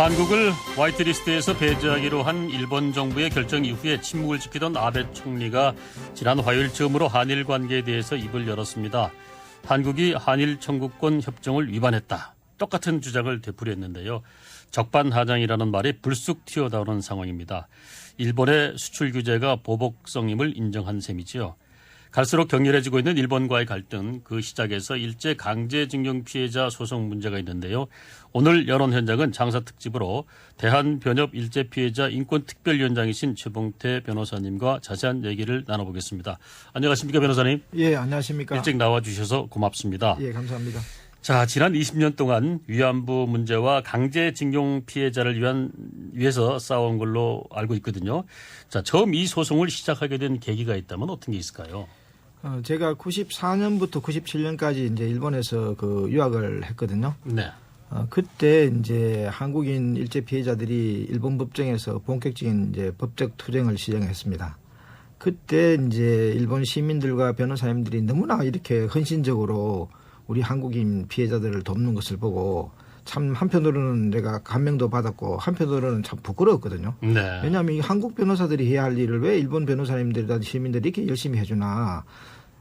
한국을 화이트리스트에서 배제하기로 한 일본 정부의 결정 이후에 침묵을 지키던 아베 총리가 지난 화요일 처음으로 한일 관계에 대해서 입을 열었습니다. 한국이 한일 청구권 협정을 위반했다. 똑같은 주장을 되풀이했는데요. 적반하장이라는 말이 불쑥 튀어나오는 상황입니다. 일본의 수출 규제가 보복성임을 인정한 셈이지요. 갈수록 격렬해지고 있는 일본과의 갈등 그 시작에서 일제 강제징용 피해자 소송 문제가 있는데요. 오늘 여론 현장은 장사 특집으로 대한변협 일제 피해자 인권특별위원장이신 최봉태 변호사님과 자세한 얘기를 나눠보겠습니다. 안녕하십니까 변호사님. 예, 안녕하십니까. 일찍 나와주셔서 고맙습니다. 예, 감사합니다. 자, 지난 20년 동안 위안부 문제와 강제징용 피해자를 위한 위해서 싸운 걸로 알고 있거든요. 자, 처음 이 소송을 시작하게 된 계기가 있다면 어떤 게 있을까요? 어, 제가 94년부터 97년까지 이제 일본에서 그 유학을 했거든요. 네. 어, 그때 이제 한국인 일제 피해자들이 일본 법정에서 본격적인 이제 법적 투쟁을 시작했습니다. 그때 이제 일본 시민들과 변호사님들이 너무나 이렇게 헌신적으로 우리 한국인 피해자들을 돕는 것을 보고 참 한편으로는 내가 감명도 받았고 한편으로는 참 부끄러웠거든요. 네. 왜냐하면 이 한국 변호사들이 해야 할 일을 왜 일본 변호사님들이나 시민들이 이렇게 열심히 해주나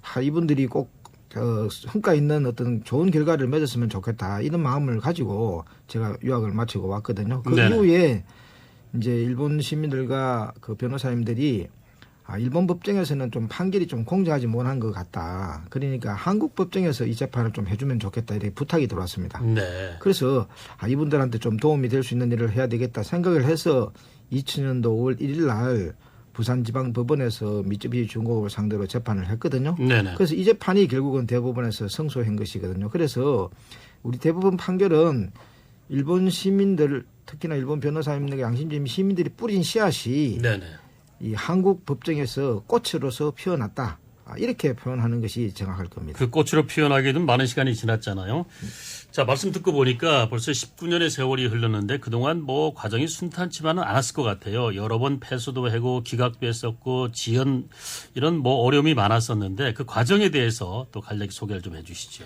하, 이분들이 꼭 어, 성과 있는 어떤 좋은 결과를 맺었으면 좋겠다 이런 마음을 가지고 제가 유학을 마치고 왔거든요. 그 네네. 이후에 이제 일본 시민들과 그 변호사님들이 아, 일본 법정에서는 좀 판결이 좀 공정하지 못한 것 같다. 그러니까 한국 법정에서 이 재판을 좀 해주면 좋겠다 이렇게 부탁이 들어왔습니다. 네. 그래서 아, 이분들한테 좀 도움이 될 수 있는 일을 해야 되겠다 생각을 해서 2000년도 5월 1일 날 부산지방법원에서 미쯔비시 중공업을 상대로 재판을 했거든요. 네네. 그래서 이 재판이 결국은 대법원에서 승소한 것이거든요. 그래서 우리 대법원 판결은 일본 시민들 특히나 일본 변호사님들 양심적인 시민들이 뿌린 씨앗이 네네. 이 한국 법정에서 꽃으로서 피어났다. 아, 이렇게 표현하는 것이 정확할 겁니다. 그 꽃으로 피어나기는 많은 시간이 지났잖아요. 자, 말씀 듣고 보니까 벌써 19년의 세월이 흘렀는데 그동안 뭐 과정이 순탄치만은 않았을 것 같아요. 여러 번 패소도 하고 기각도 했었고 지연 이런 뭐 어려움이 많았었는데 그 과정에 대해서 또 간략히 소개를 좀 해주시죠.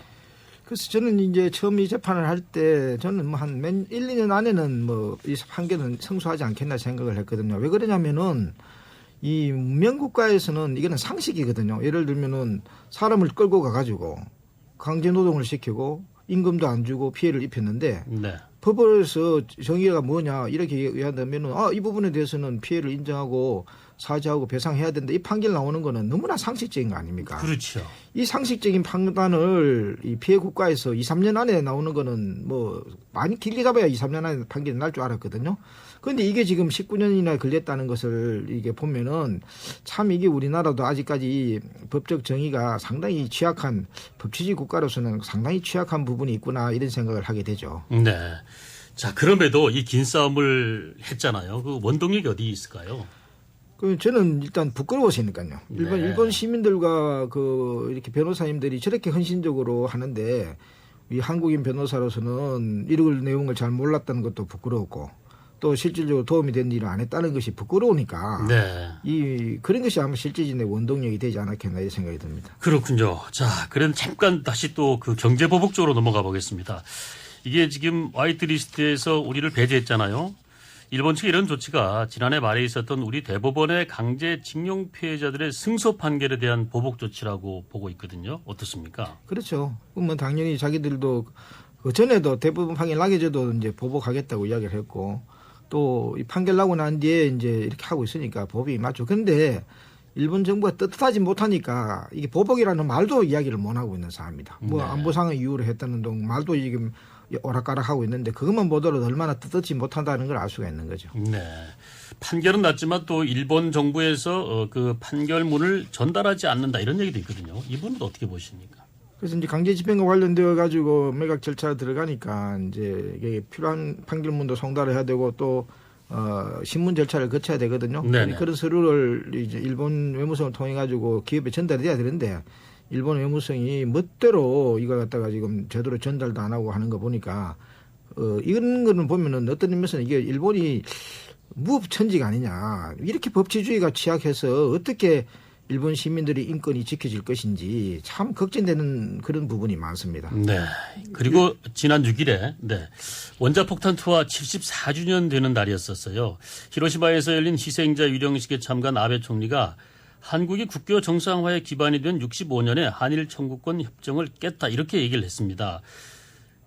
그래서 저는 이제 처음 이 재판을 할 때 저는 뭐한 1, 2년 안에는 뭐 이 판결은 성수하지 않겠나 생각을 했거든요. 왜 그러냐면은 이 문명 국가에서는 이거는 상식이거든요. 예를 들면은 사람을 끌고 가가지고 강제 노동을 시키고 임금도 안 주고 피해를 입혔는데 네. 법원에서 정의가 뭐냐 이렇게 얘기한다면은 아 이 부분에 대해서는 피해를 인정하고 사죄하고 배상해야 된다 이 판결 나오는 거는 너무나 상식적인 거 아닙니까? 그렇죠. 이 상식적인 판단을 이 피해 국가에서 2, 3년 안에 나오는 거는 뭐 많이 길게 잡아야 2, 3년 안에 판결이 날 줄 알았거든요. 그런데 이게 지금 19년이나 걸렸다는 것을 이게 보면은 참 이게 우리나라도 아직까지 법적 정의가 상당히 취약한 법치주의 국가로서는 상당히 취약한 부분이 있구나 이런 생각을 하게 되죠. 네. 자, 그럼에도 이 긴 싸움을 했잖아요. 그 원동력이 어디 있을까요? 그 저는 일단 부끄러워서니까요. 일본 네. 일본 시민들과 그 이렇게 변호사님들이 저렇게 헌신적으로 하는데 이 한국인 변호사로서는 이런 내용을 잘 몰랐다는 것도 부끄러웠고 또 실질적으로 도움이 된 일을 안 했다는 것이 부끄러우니까 네. 이 그런 것이 아마 실질적인 원동력이 되지 않았겠나 이 생각이 듭니다. 그렇군요. 자, 그럼 잠깐 다시 또 그 경제보복 쪽으로 넘어가 보겠습니다. 이게 지금 화이트리스트에서 우리를 배제했잖아요. 일본 측의 이런 조치가 지난해 말에 있었던 우리 대법원의 강제 징용 피해자들의 승소 판결에 대한 보복 조치라고 보고 있거든요. 어떻습니까? 그렇죠. 그러면 당연히 자기들도 그 전에도 대부분 판결 나게 돼도 이제 보복하겠다고 이야기를 했고 또 이 판결 나고 난 뒤에 이제 이렇게 하고 있으니까 법이 맞죠. 근데 일본 정부가 떳떳하지 못하니까 이게 보복이라는 말도 이야기를 못 하고 있는 사람입니다. 뭐 네. 안보상의 이유로 했다는 동 말도 지금 오락가락하고 있는데 그것만 보더라도 얼마나 떳떳지 못한다는 걸 알 수가 있는 거죠. 네. 판결은 났지만 또 일본 정부에서 어, 그 판결문을 전달하지 않는다 이런 얘기도 있거든요. 이분은 어떻게 보십니까? 그래서 이제 강제 집행과 관련되어 가지고 매각 절차가 들어가니까 이제 이게 필요한 판결문도 송달을 해야 되고 또 어, 신문 절차를 거쳐야 되거든요. 네네. 그런 서류를 이제 일본 외무성을 통해 가지고 기업에 전달해야 되는데 일본 외무성이 멋대로 이거 갖다가 지금 제대로 전달도 안 하고 하는 거 보니까 어, 이런 거는 보면은 어떤 의미에서는 이게 일본이 무법천지가 아니냐 이렇게 법치주의가 취약해서 어떻게 일본 시민들의 인권이 지켜질 것인지 참 걱정되는 그런 부분이 많습니다. 네. 그리고 지난 6일에 네. 원자폭탄 투하 74주년 되는 날이었었어요. 히로시마에서 열린 희생자 위령식에 참가한 아베 총리가 한국이 국교 정상화의 기반이 된 65년에 한일 청구권 협정을 깼다 이렇게 얘기를 했습니다.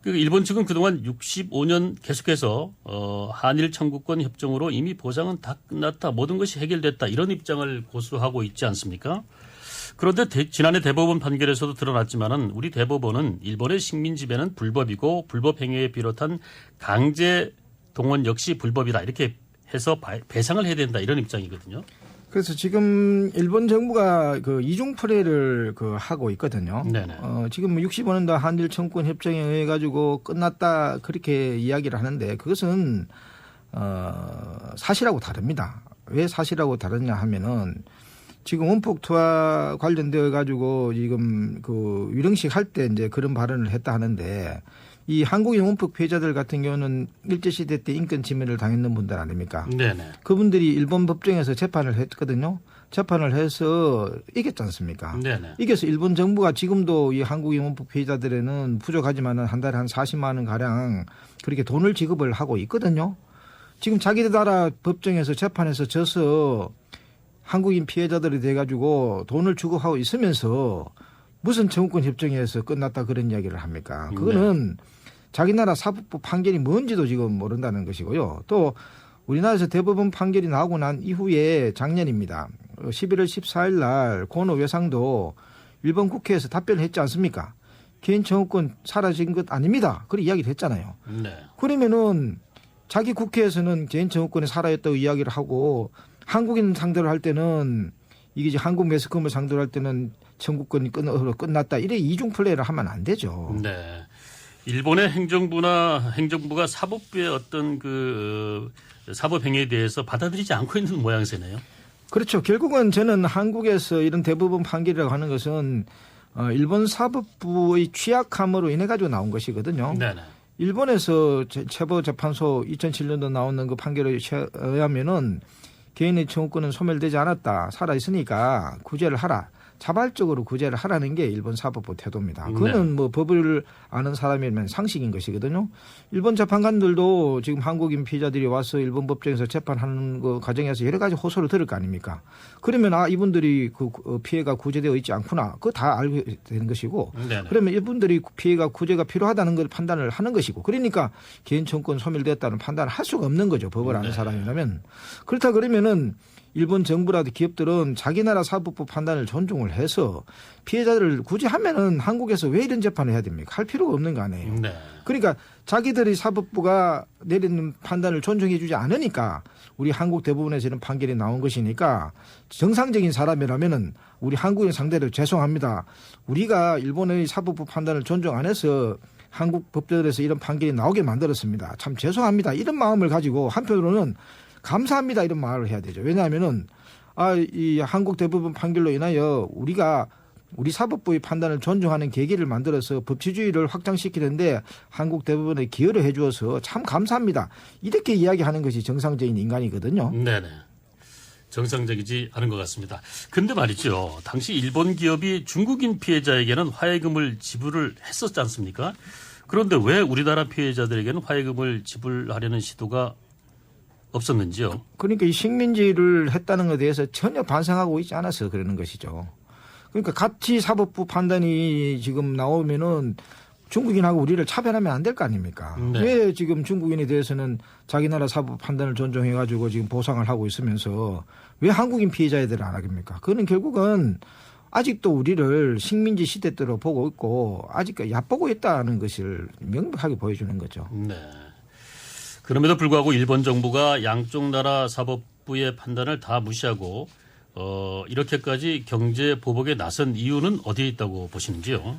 그 일본 측은 그동안 65년 계속해서 어, 한일 청구권 협정으로 이미 보상은 다 끝났다 모든 것이 해결됐다 이런 입장을 고수하고 있지 않습니까? 그런데 대- 지난해 대법원 판결에서도 드러났지만은 우리 대법원은 일본의 식민 지배는 불법이고 불법 행위에 비롯한 강제 동원 역시 불법이다 이렇게 해서 바- 배상을 해야 된다 이런 입장이거든요. 그래서 지금 일본 정부가 그 이중 플레이를 그 하고 있거든요. 네네. 어, 지금 65년도 한일 청구권 협정에 의해 가지고 끝났다 그렇게 이야기를 하는데 그것은 어, 사실하고 다릅니다. 왜 사실하고 다르냐 하면은 지금 원폭 투하 관련되어 가지고 지금 그 위령식 할 때 이제 그런 발언을 했다 하는데 이 한국인 원폭 피해자들 같은 경우는 일제 시대 때 인권 침해를 당했는 분들 아닙니까? 네네. 그분들이 일본 법정에서 재판을 했거든요. 재판을 해서 이겼지 않습니까? 네네. 이겨서 일본 정부가 지금도 이 한국인 원폭 피해자들에는 부족하지만은 한 달에 한 40만 원 가량 그렇게 돈을 지급을 하고 있거든요. 지금 자기들 나라 법정에서 재판에서 져서 한국인 피해자들이 돼가지고 돈을 주고 하고 있으면서 무슨 청구권 협정에서 끝났다 그런 이야기를 합니까? 그거는 자기 나라 사법부 판결이 뭔지도 지금 모른다는 것이고요. 또 우리나라에서 대법원 판결이 나오고 난 이후에 작년입니다. 11월 14일 날 고노 외상도 일본 국회에서 답변을 했지 않습니까? 개인 청구권 사라진 것 아닙니다. 그런 이야기를 했잖아요. 네. 그러면은 자기 국회에서는 개인 청구권이 살아있다고 이야기를 하고 한국인 상대로 할 때는 이게 이제 한국 매스컴을 상대로 할 때는 청구권이 끝, 끝났다. 이래 이중 플레이를 하면 안 되죠. 네. 일본의 행정부나 행정부가 사법부의 어떤 그 어, 사법 행위에 대해서 받아들이지 않고 있는 모양새네요. 그렇죠. 결국은 저는 한국에서 이런 대부분 판결이라고 하는 것은 어, 일본 사법부의 취약함으로 인해 가지고 나온 것이거든요. 네네. 일본에서 제- 체포재판소 2007년도 나오는 그 판결에 의하면은 개인의 청구권은 소멸되지 않았다. 살아 있으니까 구제를 하라. 자발적으로 구제를 하라는 게 일본 사법부 태도입니다. 그거는 뭐 법을 아는 사람이면 상식인 것이거든요. 일본 재판관들도 지금 한국인 피해자들이 와서 일본 법정에서 재판하는 그 과정에서 여러 가지 호소를 들을 거 아닙니까? 그러면 아 이분들이 그 어, 피해가 구제되어 있지 않구나. 그거 다 알게 되는 것이고 네네. 그러면 이분들이 피해가 구제가 필요하다는 걸 판단을 하는 것이고 그러니까 개인 청구권 소멸됐다는 판단을 할 수가 없는 거죠 법을 아는 네. 사람이라면 그렇다 그러면은 일본 정부라든 기업들은 자기 나라 사법부 판단을 존중을 해서 피해자들을 구제하면은 한국에서 왜 이런 재판을 해야 됩니까 할 필요가 없는 거 아니에요 네. 그러니까 자기들이 사법부가 내리는 판단을 존중해 주지 않으니까 우리 한국 대부분에서 이런 판결이 나온 것이니까 정상적인 사람이라면은 우리 한국인 상대로 죄송합니다. 우리가 일본의 사법부 판단을 존중 안 해서 한국 법정에서 이런 판결이 나오게 만들었습니다. 참 죄송합니다. 이런 마음을 가지고 한편으로는 감사합니다. 이런 말을 해야 되죠. 왜냐하면은 아, 이 한국 대부분 판결로 인하여 우리가 우리 사법부의 판단을 존중하는 계기를 만들어서 법치주의를 확장시키는데 한국 대부분에 기여를 해주어서 참 감사합니다. 이렇게 이야기하는 것이 정상적인 인간이거든요. 네네. 정상적이지 않은 것 같습니다. 근데 말이죠. 당시 일본 기업이 중국인 피해자에게는 화해금을 지불을 했었지 않습니까? 그런데 왜 우리나라 피해자들에게는 화해금을 지불하려는 시도가 없었는지요? 그러니까 이 식민지를 했다는 것에 대해서 전혀 반성하고 있지 않아서 그러는 것이죠. 그러니까 같이 사법부 판단이 지금 나오면은 중국인하고 우리를 차별하면 안 될 거 아닙니까? 네. 왜 지금 중국인에 대해서는 자기 나라 사법 판단을 존중해 가지고 지금 보상을 하고 있으면서 왜 한국인 피해자애들을 안 하겠습니까? 그거는 결국은 아직도 우리를 식민지 시대 때로 보고 있고 아직까지 얕보고 있다는 것을 명백하게 보여주는 거죠. 네. 그럼에도 불구하고 일본 정부가 양쪽 나라 사법부의 판단을 다 무시하고 어, 이렇게까지 경제 보복에 나선 이유는 어디에 있다고 보시는지요?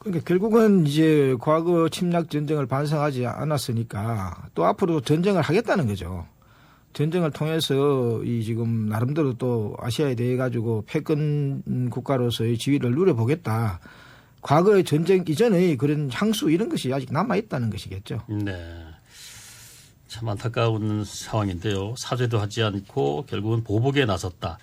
그러니까 결국은 이제 과거 침략 전쟁을 반성하지 않았으니까 또 앞으로 전쟁을 하겠다는 거죠. 전쟁을 통해서 이 지금 나름대로 또 아시아에 대해 가지고 패권 국가로서의 지위를 누려보겠다. 과거의 전쟁 이전의 그런 향수 이런 것이 아직 남아 있다는 것이겠죠. 네. 참 안타까운 상황인데요. 사죄도 하지 않고 결국은 보복에 나섰다.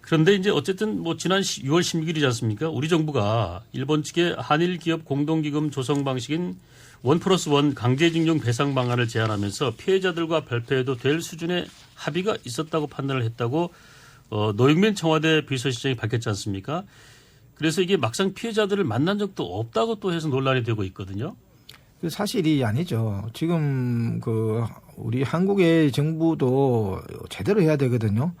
그런데 이제 어쨌든 뭐 지난 6월 16일이지 않습니까? 우리 정부가 일본 측의 한일 기업 공동기금 조성 방식인 원 플러스 원 강제징용 배상 방안을 제안하면서 피해자들과 발표해도 될 수준의 합의가 있었다고 판단을 했다고 어, 노영민 청와대 비서실장이 밝혔지 않습니까? 그래서 이게 막상 피해자들을 만난 적도 없다고 또 해서 논란이 되고 있거든요. 그 사실이 아니죠. 지금 그 우리 한국의 정부도 제대로 해야 되거든요.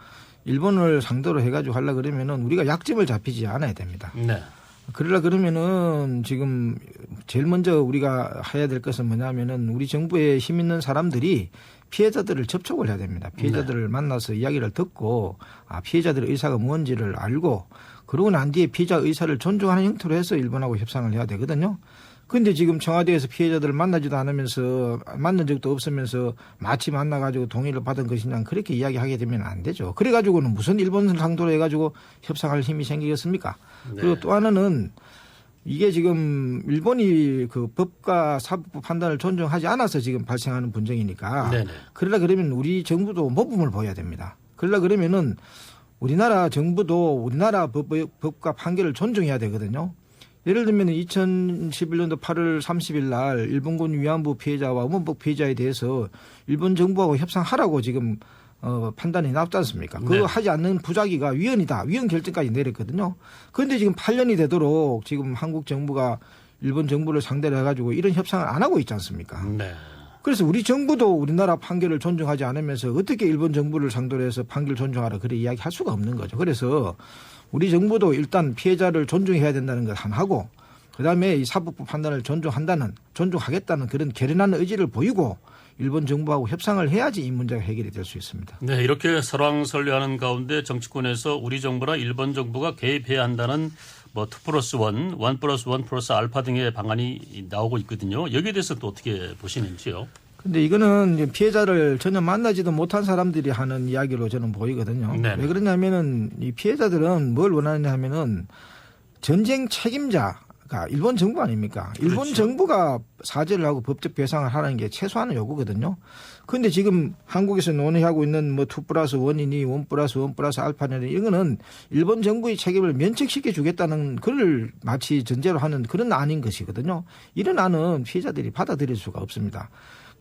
일본을 상대로 해가지고 하려 그러면은 우리가 약점을 잡히지 않아야 됩니다. 네. 그러려 그러면은 지금 제일 먼저 우리가 해야 될 것은 뭐냐면은 우리 정부에 힘 있는 사람들이 피해자들을 접촉을 해야 됩니다. 피해자들을 만나서 이야기를 듣고 아 피해자들의 의사가 뭔지를 알고 그러고 난 뒤에 피해자 의사를 존중하는 형태로 해서 일본하고 협상을 해야 되거든요. 근데 지금 청와대에서 피해자들을 만나지도 않으면서 만난 적도 없으면서 마치 만나가지고 동의를 받은 것이냐 그렇게 이야기하게 되면 안 되죠. 그래가지고는 무슨 일본 상도로 해가지고 협상할 힘이 생기겠습니까? 네. 그리고 또 하나는 이게 지금 일본이 그 법과 사법부 판단을 존중하지 않아서 지금 발생하는 분쟁이니까 네네. 그러려 그러면 우리 정부도 모범을 보여야 됩니다. 그러려 그러면은 우리나라 정부도 우리나라 법, 법과 판결을 존중해야 되거든요. 예를 들면 2011년도 8월 30일 날 일본군 위안부 피해자와 원복 피해자에 대해서 일본 정부하고 협상하라고 지금 어, 판단이 나왔지 않습니까? 그거 네. 하지 않는 부작위가 위헌이다. 위헌 결정까지 내렸거든요. 그런데 지금 8년이 되도록 지금 한국 정부가 일본 정부를 상대로 해가지고 이런 협상을 안 하고 있지 않습니까? 네. 그래서 우리 정부도 우리나라 판결을 존중하지 않으면서 어떻게 일본 정부를 상대로 해서 판결 존중하라 그래 이야기할 수가 없는 거죠. 그래서 우리 정부도 일단 피해자를 존중해야 된다는 것 하나 하고 그다음에 이 사법부 판단을 존중한다는 존중하겠다는 그런 결연한 의지를 보이고 일본 정부하고 협상을 해야지 이 문제가 해결이 될 수 있습니다. 네, 이렇게 설왕설래하는 가운데 정치권에서 우리 정부나 일본 정부가 개입해야 한다는 뭐2 플러스 1, 1 플러스 1 플러스 알파 등의 방안이 나오고 있거든요. 여기에 대해서 또 어떻게 보시는지요? 근데 이거는 피해자를 전혀 만나지도 못한 사람들이 하는 이야기로 저는 보이거든요. 네네. 왜 그러냐면은 이 피해자들은 뭘 원하느냐 하면은 전쟁 책임자가 일본 정부 아닙니까? 일본 그렇죠. 정부가 사죄를 하고 법적 배상을 하는 게 최소한의 요구거든요. 그런데 지금 한국에서 논의하고 있는 뭐2 플러스 1이니 1 플러스 1 플러스 알파니 이거는 일본 정부의 책임을 면책시켜 주겠다는 그를 마치 전제로 하는 그런 안인 것이거든요. 이런 안은 피해자들이 받아들일 수가 없습니다.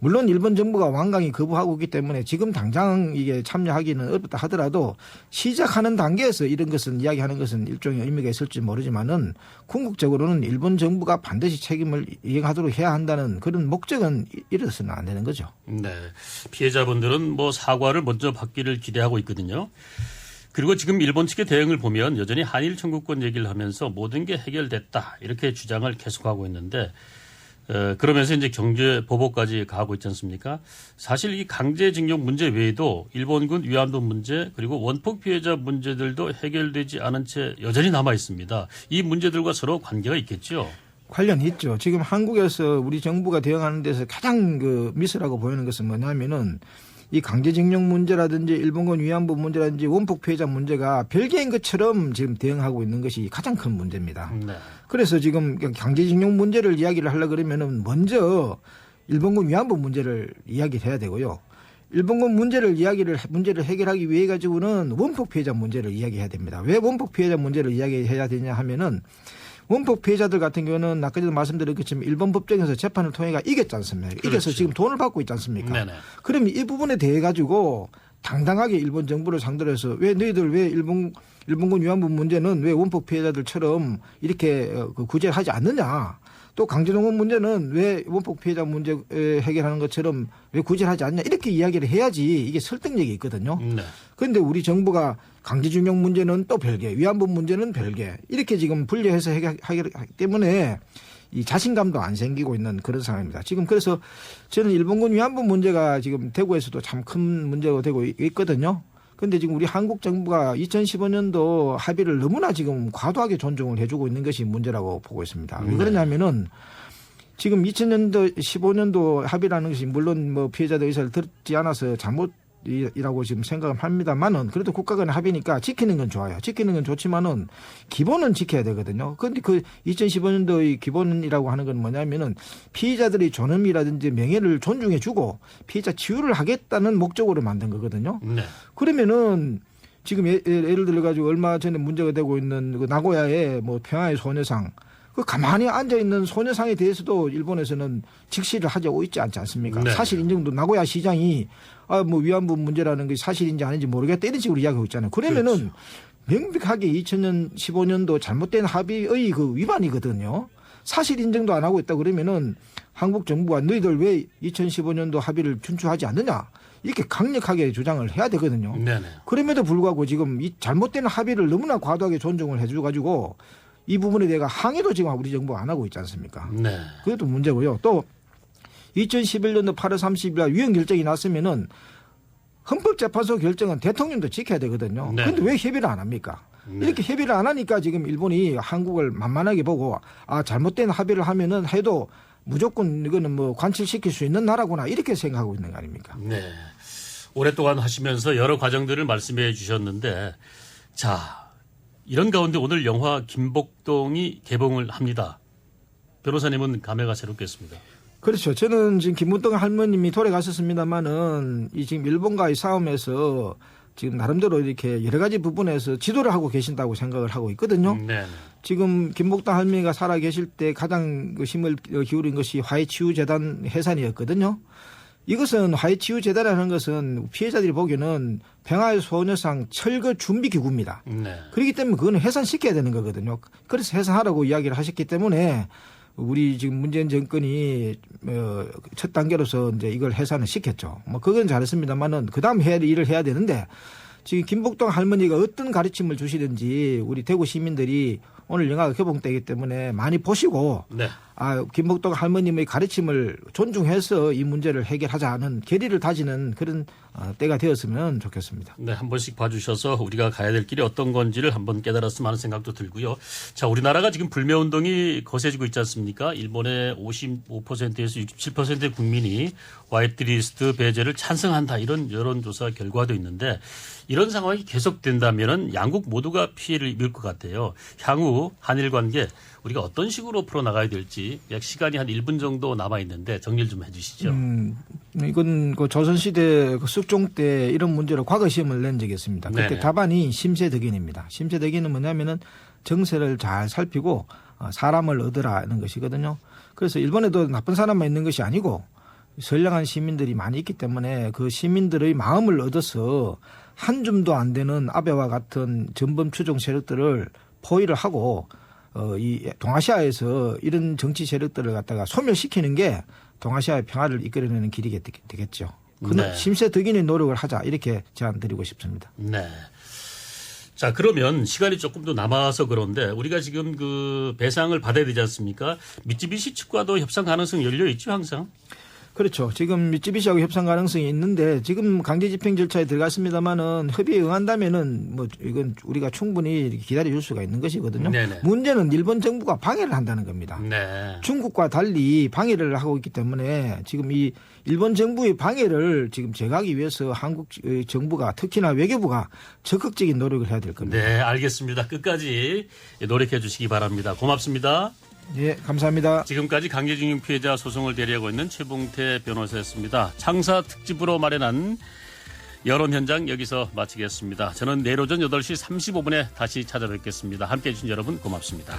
물론 일본 정부가 완강히 거부하고 있기 때문에 지금 당장 이게 참여하기는 어렵다 하더라도 시작하는 단계에서 이런 것은 이야기하는 것은 일종의 의미가 있을지 모르지만은 궁극적으로는 일본 정부가 반드시 책임을 이행하도록 해야 한다는 그런 목적은 이- 이래서는 안 되는 거죠. 네. 피해자분들은 뭐 사과를 먼저 받기를 기대하고 있거든요. 그리고 지금 일본 측의 대응을 보면 여전히 한일 청구권 얘기를 하면서 모든 게 해결됐다 이렇게 주장을 계속하고 있는데 어, 그러면서 이제 경제 보복까지 가고 있지 않습니까? 사실 이 강제징용 문제 외에도 일본군 위안부 문제 그리고 원폭 피해자 문제들도 해결되지 않은 채 여전히 남아 있습니다. 이 문제들과 서로 관계가 있겠죠. 관련이 있죠. 지금 한국에서 우리 정부가 대응하는 데서 가장 그 미스라고 보이는 것은 뭐냐면은 이 강제징용 문제라든지 일본군 위안부 문제라든지 원폭 피해자 문제가 별개인 것처럼 지금 대응하고 있는 것이 가장 큰 문제입니다. 네. 그래서 지금 강제징용 문제를 이야기를 하려 그러면은 먼저 일본군 위안부 문제를 이야기해야 되고요. 일본군 문제를 이야기를 문제를 해결하기 위해 가지고는 원폭 피해자 문제를 이야기해야 됩니다. 왜 원폭 피해자 문제를 이야기해야 되냐 하면은 원폭 피해자들 같은 경우는 아까 전에 말씀드렸겠지만 일본 법정에서 재판을 통해가 이겼지 않습니까? 이겨서 그렇죠. 지금 돈을 받고 있지 않습니까? 네네. 그러면 이 부분에 대해 가지고 당당하게 일본 정부를 상대로 해서 왜 너희들 왜 일본 일본군 위안부 문제는 왜 원폭 피해자들처럼 이렇게 어, 그 구제를 하지 않느냐? 또 강제동원 문제는 왜 원폭 피해자 문제 에, 해결하는 것처럼 왜 구제를 하지 않냐? 이렇게 이야기를 해야지 이게 설득력이 있거든요. 네. 그런데 우리 정부가 강제징용 문제는 또 별개, 위안부 문제는 별개 이렇게 지금 분리해서 해결하기 때문에 이 자신감도 안 생기고 있는 그런 상황입니다. 지금 그래서 저는 일본군 위안부 문제가 지금 대구에서도 참 큰 문제가 되고 있거든요. 근데 지금 우리 한국 정부가 2015년도 합의를 너무나 지금 과도하게 존중을 해주고 있는 것이 문제라고 보고 있습니다. 왜 네. 그러냐면은 지금 2000년도 15년도 합의라는 것이 물론 뭐 피해자들 의사를 듣지 않아서 잘못 이라고 지금 생각은 합니다만은 그래도 국가 간의 합의니까 지키는 건 좋아요. 지키는 건 좋지만은 기본은 지켜야 되거든요. 그런데 그 2015년도의 기본이라고 하는 건 뭐냐면은 피해자들의 존엄이라든지 명예를 존중해 주고 피해자 치유를 하겠다는 목적으로 만든 거거든요. 네. 그러면은 지금 예, 를 들어 가지고 얼마 전에 문제가 되고 있는 그 나고야의 뭐 평화의 소녀상 그그 가만히 앉아 있는 소녀상에 대해서도 일본에서는 직시를 하고 있지 않지 않습니까? 네. 사실 인정도 나고야 시장이 아 뭐 위안부 문제라는 게 사실인지 아닌지 모르겠다 이런 식으로 이야기하고 있잖아요. 그러면은 명백하게 2000년 15년도 잘못된 합의의 그 위반이거든요. 사실 인정도 안 하고 있다 그러면은 한국 정부가 너희들 왜 2015년도 합의를 준수하지 않느냐 이렇게 강력하게 주장을 해야 되거든요. 네네. 그럼에도 불구하고 지금 이 잘못된 합의를 너무나 과도하게 존중을 해줘가지고 이 부분에 대해 항의도 지금 우리 정부가 안 하고 있지 않습니까? 네. 그것도 문제고요. 또 2011년도 8월 30일 날 위헌 결정이 났으면은 헌법재판소 결정은 대통령도 지켜야 되거든요. 네. 그런데 왜 협의를 안 합니까? 네. 이렇게 협의를 안 하니까 지금 일본이 한국을 만만하게 보고 아 잘못된 합의를 하면은 해도 무조건 이거는 뭐 관철시킬 수 있는 나라구나 이렇게 생각하고 있는 거 아닙니까? 네. 오랫동안 하시면서 여러 과정들을 말씀해 주셨는데 자, 이런 가운데 오늘 영화 김복동이 개봉을 합니다. 변호사님은 감회가 새롭겠습니다. 그렇죠. 저는 지금 김문동 할머님이 돌아가셨습니다만은 이 지금 일본과의 싸움에서 지금 나름대로 이렇게 여러 가지 부분에서 지도를 하고 계신다고 생각을 하고 있거든요. 네. 지금 김복당 할머니가 살아 계실 때 가장 그 힘을 기울인 것이 화해치유재단 해산이었거든요. 이것은 화해치유재단이라는 것은 피해자들이 보기에는 평화소녀상 철거 준비 기구입니다. 네. 그렇기 때문에 그거는 해산시켜야 되는 거거든요. 그래서 해산하라고 이야기를 하셨기 때문에 우리 지금 문재인 정권이 어, 첫 단계로서 이제 이걸 해산을 시켰죠. 뭐 그건 잘했습니다만은 그 다음 해야 일을 해야 되는데 지금 김복동 할머니가 어떤 가르침을 주시든지 우리 대구 시민들이 오늘 영화가 개봉되기 때문에 많이 보시고 네. 아 김복동 할머님의 가르침을 존중해서 이 문제를 해결하자는 결의를 다지는 그런 어, 때가 되었으면 좋겠습니다. 네, 한 번씩 봐주셔서 우리가 가야 될 길이 어떤 건지를 한번 깨달았으면 하는 생각도 들고요. 자, 우리나라가 지금 불매운동이 거세지고 있지 않습니까? 일본의 55%에서 67%의 국민이 화이트리스트 배제를 찬성한다 이런 여론조사 결과도 있는데 이런 상황이 계속된다면 양국 모두가 피해를 입을 것 같아요. 향후 한일 관계 우리가 어떤 식으로 풀어 나가야 될지 약 시간이 한 1분 정도 남아 있는데 정리를 좀 해주시죠. 음, 이건 그 조선 시대 그 숙종 때 이런 문제로 과거 시험을 낸 적이 있습니다. 그때 네네. 답안이 심세덕인입니다. 심세덕인은 뭐냐면은 정세를 잘 살피고 어, 사람을 얻으라는 것이거든요. 그래서 일본에도 나쁜 사람만 있는 것이 아니고 선량한 시민들이 많이 있기 때문에 그 시민들의 마음을 얻어서 한 줌도 안 되는 아베와 같은 전범 추종 세력들을 포위를 하고 어, 이 동아시아에서 이런 정치 세력들을 갖다가 소멸시키는 게 동아시아의 평화를 이끌어내는 길이 겠- 되겠죠. 그 네. 심세 덕인의 노력을 하자 이렇게 제안 드리고 싶습니다. 네. 자, 그러면 시간이 조금 더 남아서 그런데 우리가 지금 그 배상을 받아야 되지 않습니까? 미쯔비시 측과도 협상 가능성 열려 있죠, 항상. 그렇죠. 지금 미쯔비시하고 협상 가능성이 있는데 지금 강제 집행 절차에 들어갔습니다만은 협의에 응한다면은 뭐 이건 우리가 충분히 기다려 줄 수가 있는 것이거든요. 네네. 문제는 일본 정부가 방해를 한다는 겁니다. 네. 중국과 달리 방해를 하고 있기 때문에 지금 이 일본 정부의 방해를 지금 제거하기 위해서 한국 정부가 특히나 외교부가 적극적인 노력을 해야 될 겁니다. 네, 알겠습니다. 끝까지 노력해 주시기 바랍니다. 고맙습니다. 예, 감사합니다. 지금까지 강제징용 피해자 소송을 대리하고 있는 최봉태 변호사였습니다. 창사 특집으로 마련한 여론 현장 여기서 마치겠습니다. 저는 내일 오전 8시 35분에 다시 찾아뵙겠습니다. 함께 해 주신 여러분 고맙습니다.